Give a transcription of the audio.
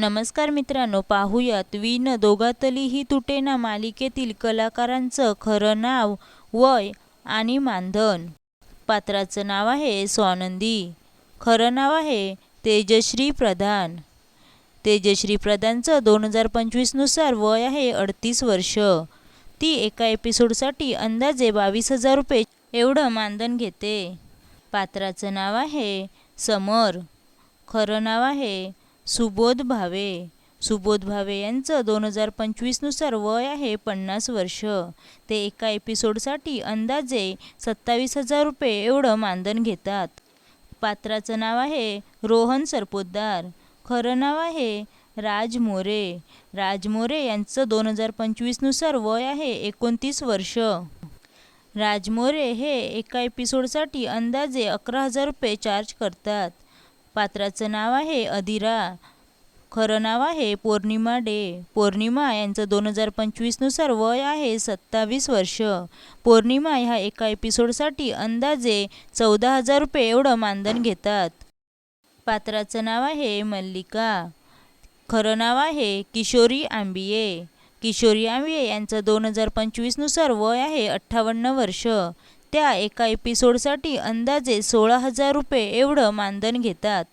नमस्कार मित्रांनो पाहूयात विण दोघातलीही तुटेना मालिकेतील कलाकारांचं खरं नाव वय आणि मानधन. पात्राचं नाव आहे स्वानंदी. खरं नाव आहे तेजश्री प्रधान. तेजश्री प्रधानचं दोन हजार पंचवीसनुसार वय आहे अडतीस वर्ष. ती एका एपिसोडसाठी अंदाजे बावीस हजार रुपये एवढं मानधन घेते. पात्राचं नाव आहे समर. खरं नाव आहे सुबोध भावे सुबोध भावे यांचं दोन हजार पंचवीसनुसार वय आहे पन्नास वर्ष. ते एका एपिसोडसाठी अंदाजे सत्तावीस हजार रुपये एवढं मानधन घेतात. पात्राचं नाव आहे रोहन सरपोतदार. खरं नाव आहे राज मोरे. राज मोरे यांचं दोन हजार पंचवीसनुसार वय आहे एकोणतीस वर्ष. राज मोरे हे एका एपिसोडसाठी अंदाजे अकरा हजार रुपये चार्ज करतात. पात्राचं नाव आहे अधिरा. खरं नाव आहे पौर्णिमा डे. पौर्णिमा यांचं दोन हजार पंचवीसनुसार वय आहे सत्तावीस वर्ष. पौर्णिमा ह्या एका एपिसोडसाठी अंदाजे चौदा हजार रुपये एवढं मानधन घेतात. पात्राचं नाव आहे मल्लिका. खरं नाव आहे किशोरी आंबिये. किशोरी आंबिये यांचं दोन हजार पंचवीसनुसार वय आहे अठ्ठावन्न वर्ष. त्या एका एपिसोडसाठी अंदाजे सोळा हजार रुपये एवढं मानधन घेतात.